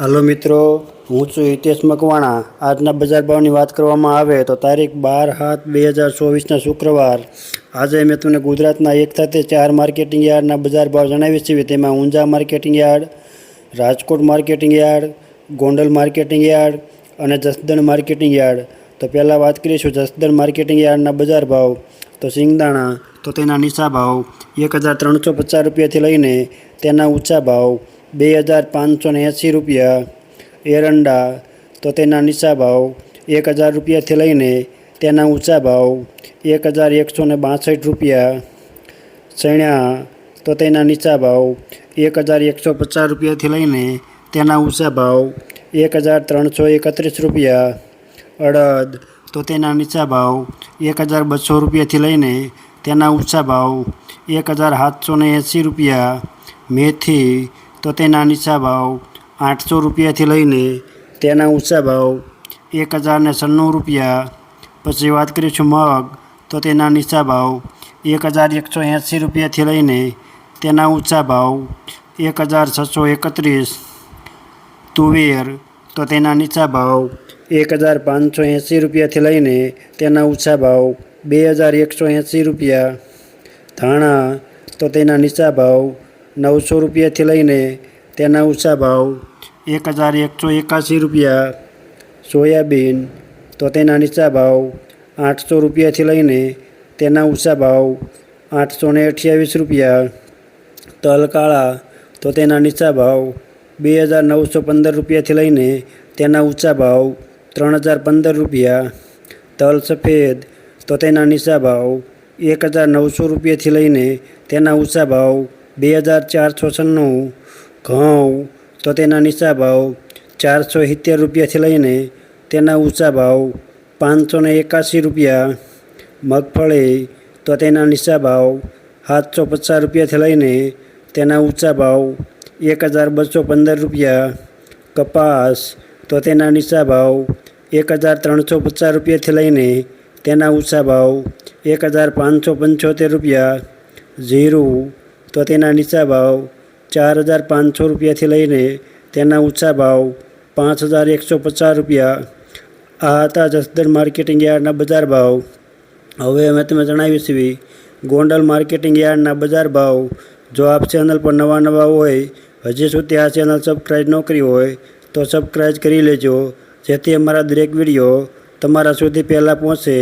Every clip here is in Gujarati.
હલો મિત્રો, હું છું હિતેશ મકવાણા. આજના બજાર ભાવની વાત કરવામાં આવે તો તારીખ બાર સાત બે હજાર ચોવીસના શુક્રવાર. આજે મેં તમને ગુજરાતના એક સાથે ચાર માર્કેટિંગ યાર્ડના બજાર ભાવ જણાવી છીએ. તેમાં Unjha marketing yard, Rajkot marketing yard, Gondal marketing yard અને જસદણ માર્કેટિંગ યાર્ડ. તો પહેલાં વાત કરીશું જસદણ માર્કેટિંગ યાર્ડના બજાર ભાવ. તો સિંગદાણા, તો તેના નીચા ભાવ એક હજાર ત્રણસો પચાસ રૂપિયાથી લઈને તેના ઊંચા ભાવ. બે હજાર પાંચસો ને એંસી રૂપિયા. એરંડા તો તેના નીચા ભાવ એક હજાર રૂપિયાથી લઈને તેના ઊંચા ભાવ એક હજાર એકસો ને બાસઠ રૂપિયા. ચણ્યા તો તેના નીચા ભાવ એક હજાર એકસો પચાસ રૂપિયાથી લઈને તેના ઊંચા ભાવ એક હજાર ત્રણસો એકત્રીસ રૂપિયા. અડદ તો તેના નીચા ભાવ એક હજાર બસો રૂપિયાથી લઈને તેના ઊંચા ભાવ એક હજાર સાતસો ને એંસી રૂપિયા. મેથી તો તેના નીચા ભાવ આઠસો રૂપિયાથી લઈને તેના ઊંચા ભાવ એક હજારને સન્નું રૂપિયા. પછી વાત કરીશું મગ, તો તેના નીચા ભાવ એક હજાર એકસો એંસી રૂપિયાથી લઈને તેના ઊંચા ભાવ એક હજાર છસો એકત્રીસ. તુવેર, તો તેના નીચા ભાવ એક હજાર પાંચસો એંસી રૂપિયાથી લઈને તેના ઊંચા ભાવ બે હજાર એકસો એંસી રૂપિયા. ધાણા, તો તેના નીચા ભાવ નવસો રૂપિયાથી લઈને તેના ઊંચા ભાવ એક હજાર એકસો એકાસી રૂપિયા સોયાબીન તો તેના નીચા ભાવ આઠસો રૂપિયાથી લઈને તેના ઊંચા ભાવ આઠસો ને અઠ્યાવીસ રૂપિયા તલ કાળા તો તેના નીચા ભાવ બે હજાર નવસો પંદર રૂપિયાથી લઈને તેના ઊંચા ભાવ ત્રણ હજાર પંદર રૂપિયા તલ સફેદ તો તેના નીચા ભાવ એક હજાર નવસો રૂપિયાથી લઈને તેના ઊંચા ભાવ બે હજાર ચારસો છન્નું ઘઉં તો તેના નીચા ભાવ ચારસો સિત્તેર રૂપિયાથી લઈને તેના ઊંચા ભાવ પાંચસો ને એકાસી રૂપિયા. મગફળી તો તેના નીચા ભાવ સાતસો પચાસ રૂપિયાથી લઈને તેના ઊંચા ભાવ એક હજાર બસો પંદર રૂપિયા. કપાસ તો તેના નીચા ભાવ એક હજાર ત્રણસો પચાસ રૂપિયાથી લઈને તેના ઊંચા ભાવ એક હજાર પાંચસો પંચોતેર રૂપિયા. જીરું તો તેના નીચા ભાવ ચાર હજાર પાંચસો રૂપિયાથી લઈને તેના ઊંચા ભાવ પાંચ હજાર એકસો પચાસ રૂપિયા. આ હતા જસદર માર્કેટિંગ યાર્ડના બજાર ભાવ. હવે અમે તમે જણાવી છીએ, ગોંડલ માર્કેટિંગ યાર્ડના બજાર ભાવ. જો આપ ચેનલ પર નવા નવા હોય, હજી સુધી આ ચેનલ સબસ્ક્રાઈબ ન કરી હોય, તો સબસ્ક્રાઈબ કરી લેજો. જેથી અમારા દરેક વીડિયો તમારા સુધી પહેલાં પહોંચે.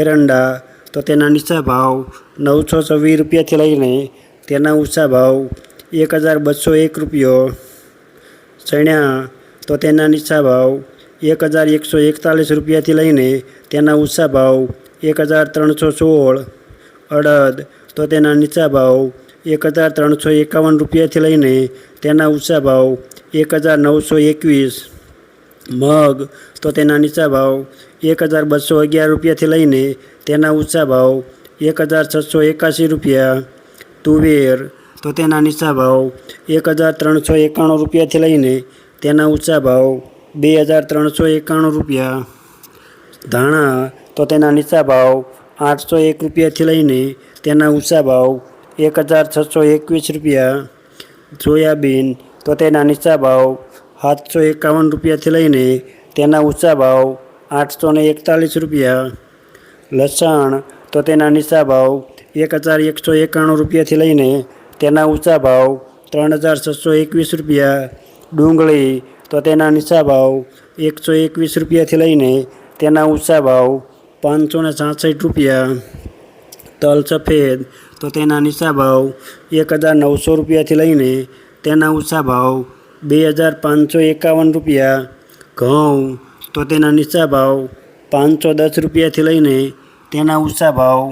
એરંડા, તો તેના નીચા ભાવ નવસો છવ્વીસ રૂપિયાથી લઈને તેના ઊંચા ભાવ એક હજાર બસો એક રૂપિયો ચણ્યા તો તેના નીચા ભાવ એક હજાર એકસો એકતાલીસ રૂપિયાથી લઈને તેના ઊંચા ભાવ એક હજાર ત્રણસો સોળ. અડદ તો તેના નીચા ભાવ એક હજાર ત્રણસો એકાવન રૂપિયાથી લઈને તેના ઊંચા ભાવ એક હજાર નવસો એકવીસ. મગ તો તેના નીચા ભાવ એક હજાર બસો અગિયાર રૂપિયાથી લઈને તેના ઊંચા ભાવ એક હજાર છસો એકાસી રૂપિયા. તુવેર તો તેના નીચા ભાવ એક હજાર ત્રણસો એકાણું રૂપિયાથી લઈને તેના ઊંચા ભાવ બે હજાર ત્રણસો એકાણું રૂપિયા. ધાણા તો તેના નીચા ભાવ આઠસો એક રૂપિયાથી લઈને તેના ઊંચા ભાવ એક હજાર છસો એકવીસ રૂપિયા. સોયાબીન તો તેના નીચા ભાવ સાતસો એકાવન રૂપિયાથી લઈને તેના ઊંચા ભાવ આઠસો એકતાલીસ રૂપિયા. લસણ તો તેના નીચા ભાવ એક હજાર એકસો એકાણું રૂપિયાથી લઈને તેના ઊંચા ભાવ ત્રણ હજાર છસો એકવીસ રૂપિયા. ડુંગળી તો તેના નીચા ભાવ એકસો એકવીસ રૂપિયાથી લઈને તેના ઊંચા ભાવ પાંચસો ને છાસઠ રૂપિયા. તલ સફેદ તો તેના નીચા ભાવ એક હજાર નવસો રૂપિયાથી લઈને તેના ઊંચા ભાવ બે હજાર પાંચસો એકાવન રૂપિયા. ઘઉં તો તેના નીચા ભાવ પાંચસો દસ રૂપિયાથી લઈને તેના ઊંચા ભાવ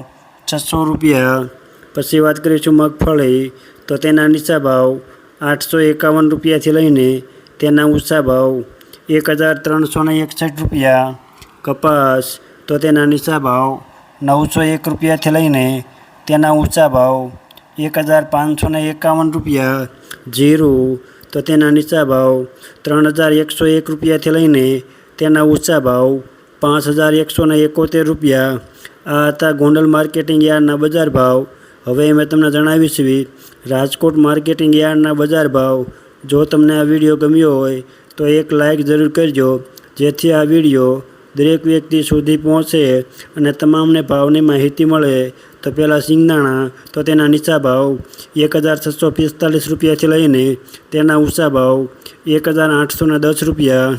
છસો રૂપિયા. પછી વાત કરીશું મગફળી, તો તેના નીચા ભાવ આઠસો એકાવન રૂપિયાથી લઈને તેના ઊંચા ભાવ એક હજાર ત્રણસો એકસઠ રૂપિયા. કપાસ, તો તેના નીચા ભાવ નવસો એક રૂપિયાથી લઈને તેના ઊંચા ભાવ એક હજાર પાંચસો એકાવન રૂપિયા. જીરું, તો તેના નીચા ભાવ ત્રણ હજાર એકસો એક રૂપિયાથી લઈને તેના ઊંચા ભાવ પાંચ હજાર એકસો એકોતેર રૂપિયા. આ હતા ગોંડલ માર્કેટિંગ યાર્ડના બજાર ભાવ. હવે મેં તમને જણાવીશ રાજકોટ માર્કેટિંગ યાર્ડના બજાર ભાવ. જો તમને આ વીડિયો ગમ્યો હોય, તો એક લાઇક જરૂર કરજો, જેથી આ વીડિયો દરેક વ્યક્તિ સુધી પહોંચે અને તમામને ભાવની માહિતી મળે. તો પહેલાં સિંગદાણા, તો તેના નીચા ભાવ એક હજાર છસો પિસ્તાલીસ રૂપિયાથી લઈને તેના ઊંચા ભાવ એક હજાર આઠસો દસ રૂપિયા.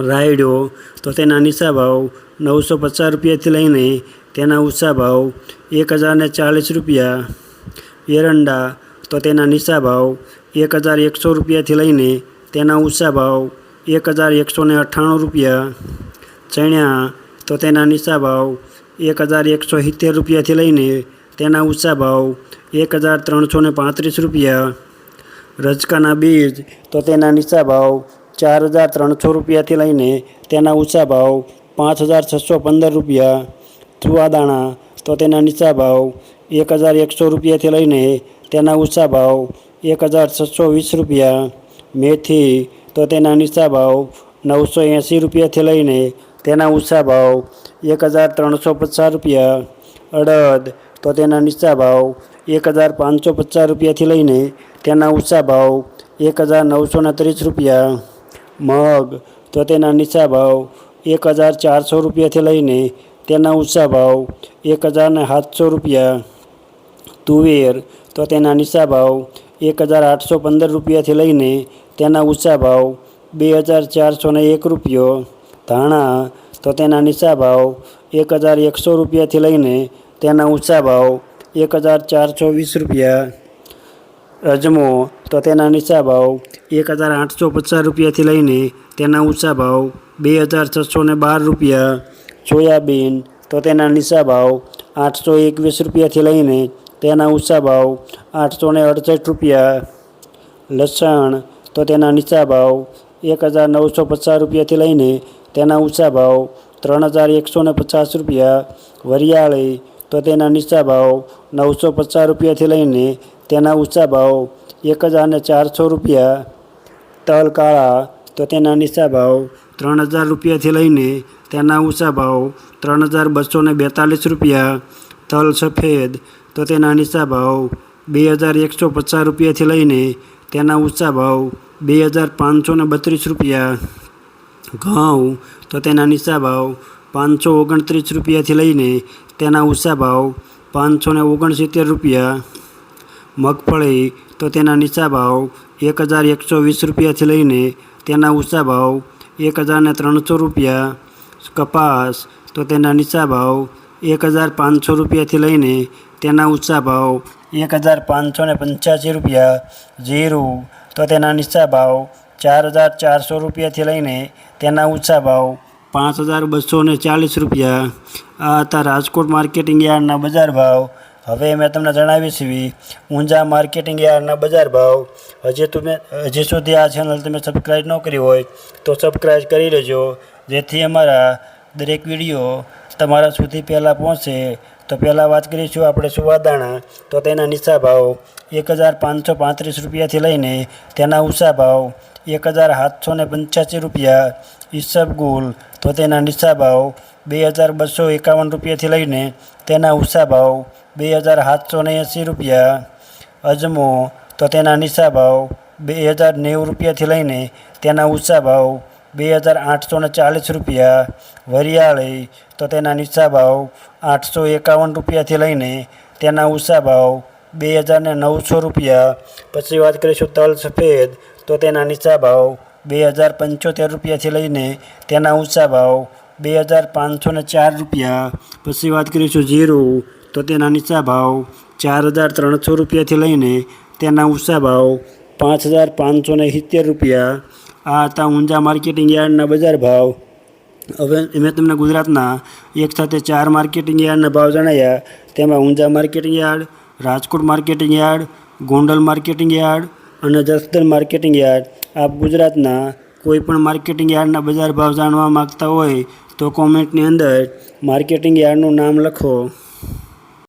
રાયડો, તો તેના નીચા ભાવ નવસો પચાસ રૂપિયાથી લઈને તેના ઊંચા ભાવ એક હજારને ચાલીસ રૂપિયા. એરંડા તો તેના નીચા ભાવ એક હજાર એકસો રૂપિયાથી લઈને તેના ઊંચા ભાવ એક હજાર એકસો ને અઠ્ઠાણું રૂપિયા. ચણ્યા તો તેના નીચા ભાવ એક હજાર એકસો સિત્તેર રૂપિયાથી લઈને તેના ઊંચા ભાવ એક હજાર ત્રણસો ને પાંત્રીસ રૂપિયા. રજકાના બીજ તો તેના નીચા ભાવ ચાર હજાર ત્રણસો રૂપિયાથી લઈને તેના ઊંચા ભાવ પાંચ હજાર છસો પંદર રૂપિયા ચુવાદાણા તો તેના નીચા ભાવ એક હજાર એકસો રૂપિયાથી લઈને તેના ઊંચા ભાવ એક હજાર છસો વીસ રૂપિયા, મેથી, તો તેના નીચા ભાવ નવસો એંસી રૂપિયાથી લઈને તેના ઊંચા ભાવ એક હજાર ત્રણસો પચાસ રૂપિયા, અડદ, તો તેના નીચા ભાવ એક હજાર પાંચસો પચાસ રૂપિયાથી લઈને તેના ઊંચા ભાવ એક હજાર નવસો ને ત્રીસ રૂપિયા, મગ, તો તેના નીચા ભાવ એક હજાર ચારસો રૂપિયાથી લઈને તેના ઊંચા ભાવ એક હજાર ને સાતસો રૂપિયા. તુવેર તો તેના નીચા ભાવ એક હજાર આઠસો પંદર રૂપિયાથી લઈને તેના ઊંચા ભાવ બે હજાર ચારસો એક રૂપિયો. ધાણા તો તેના નીચા ભાવ એક હજાર એકસો રૂપિયાથી લઈને તેના ઊંચા ભાવ એક હજાર ચારસો વીસ રૂપિયા. અજમો તો તેના નીચા ભાવ એક હજાર આઠસો પચાસ રૂપિયાથી લઈને તેના ઊંચા ભાવ બે હજાર છસો ને બાર રૂપિયા સોયાબીન તો તેના નીચા ભાવ આઠસો એકવીસ રૂપિયાથી લઈને તેના ઊંચા ભાવ આઠસો ને અડસઠ રૂપિયા. લસણ તો તેના નીચા ભાવ એક હજાર નવસો પચાસ રૂપિયાથી લઈને તેના ઊંચા ભાવ ત્રણ હજાર એકસો ને પચાસ રૂપિયા. વરિયાળી તો તેના નીચા ભાવ નવસો પચાસ રૂપિયાથી લઈને તેના ઊંચા ભાવ એક હજાર ચારસો રૂપિયા. તલ કાળા તો તેના નીચા ભાવ ત્રણ હજાર રૂપિયાથી લઈને તેના ઊંચા ભાવ ત્રણ હજાર બસો ને બેતાલીસ રૂપિયા, તલ સફેદ, તો તેના નીચા ભાવ બે હજાર એકસો પચાસ રૂપિયાથી લઈને તેના ઊંચા ભાવ બે હજાર પાંચસો ને બત્રીસ રૂપિયા. ઘઉં, તો તેના નીચા ભાવ પાંચસો ઓગણત્રીસ રૂપિયાથી લઈને તેના ઊંચા ભાવ પાંચસો ને ઓગણસિત્તેર રૂપિયા. મગફળી, તો તેના નીચા ભાવ એક હજાર એકસો વીસ રૂપિયાથી લઈને તેના ઊંચા ભાવ એક હજારને ત્રણસો રૂપિયા, કપાસ, તો તેના નીચા ભાવ એક હજાર પાંચસો રૂપિયાથી લઈને તેના ઊંચા ભાવ એક હજાર પાંચસો ને પંચ્યાસી રૂપિયા, જીરું, તો તેના નીચા ભાવ ચાર હજાર ચારસો રૂપિયાથી લઈને તેના ઊંચા ભાવ પાંચ હજાર બસો ને ચાલીસ રૂપિયા. આ હતા રાજકોટ માર્કેટિંગ યાર્ડના બજાર ભાવ હવે મેં તમને જણાવી છીએ ઊંઝા માર્કેટિંગ યાર્ડના બજાર ભાવ. હજી તમે, હજી સુધી આ ચેનલ તમે સબસ્ક્રાઈબ ન કરી હોય તો સબસ્ક્રાઈબ કરી લેજો. જેથી અમારા દરેક વીડિયો તમારા સુધી પહેલાં પહોંચે. તો પહેલાં વાત કરીશું આપણે સુવાદાણા તો તેના નીચા ભાવ એક હજાર પાંચસો પાંત્રીસ રૂપિયાથી લઈને તેના ઊંચા ભાવ એક હજાર સાતસો ને પંચ્યાસી રૂપિયા. ઈસબગુલ તો તેના નીચા ભાવ બે હજાર બસો એકાવન રૂપિયાથી લઈને તેના ઊંચા ભાવ બે હજાર સાતસો ને એંસી રૂપિયા અજમો તો તેના નીચા ભાવ બે હજાર નેવું રૂપિયાથી લઈને તેના ઊંચા ભાવ બે હજાર આઠસો ને ચાલીસ રૂપિયા. વરિયાળી તો તેના નીચા ભાવ આઠસો એકાવન રૂપિયાથી લઈને તેના ઊંચા ભાવ બે હજાર ને નવસો રૂપિયા. પછી વાત કરીશું તલ સફેદ તો તેના નીચા ભાવ બે હજાર પંચોતેર રૂપિયાથી લઈને તેના ઊંચા ભાવ બે હજાર પાંચસો ને ચાર રૂપિયા. પછી વાત કરીશું જીરું તો તેના નીચા ભાવ ચાર હજાર ત્રણસો રૂપિયાથી લઈને તેના ઊંચા ભાવ પાંચ હજાર પાંચસો ને સિત્તેર રૂપિયા. આ હતા ઊંઝા માર્કેટિંગ યાર્ડના બજાર ભાવ. હવે મેં તમને ગુજરાતના એક સાથે ચાર માર્કેટિંગ યાર્ડના ભાવ જણાવ્યા તેમાં Unjha marketing yard, Rajkot marketing yard, Gondal marketing yard અને જસદણ માર્કેટિંગ યાર્ડ. આપ ગુજરાતના કોઈપણ માર્કેટિંગ યાર્ડના બજાર ભાવ જાણવા માગતા હોય તો કોમેન્ટની અંદર માર્કેટિંગ યાર્ડનું નામ લખો.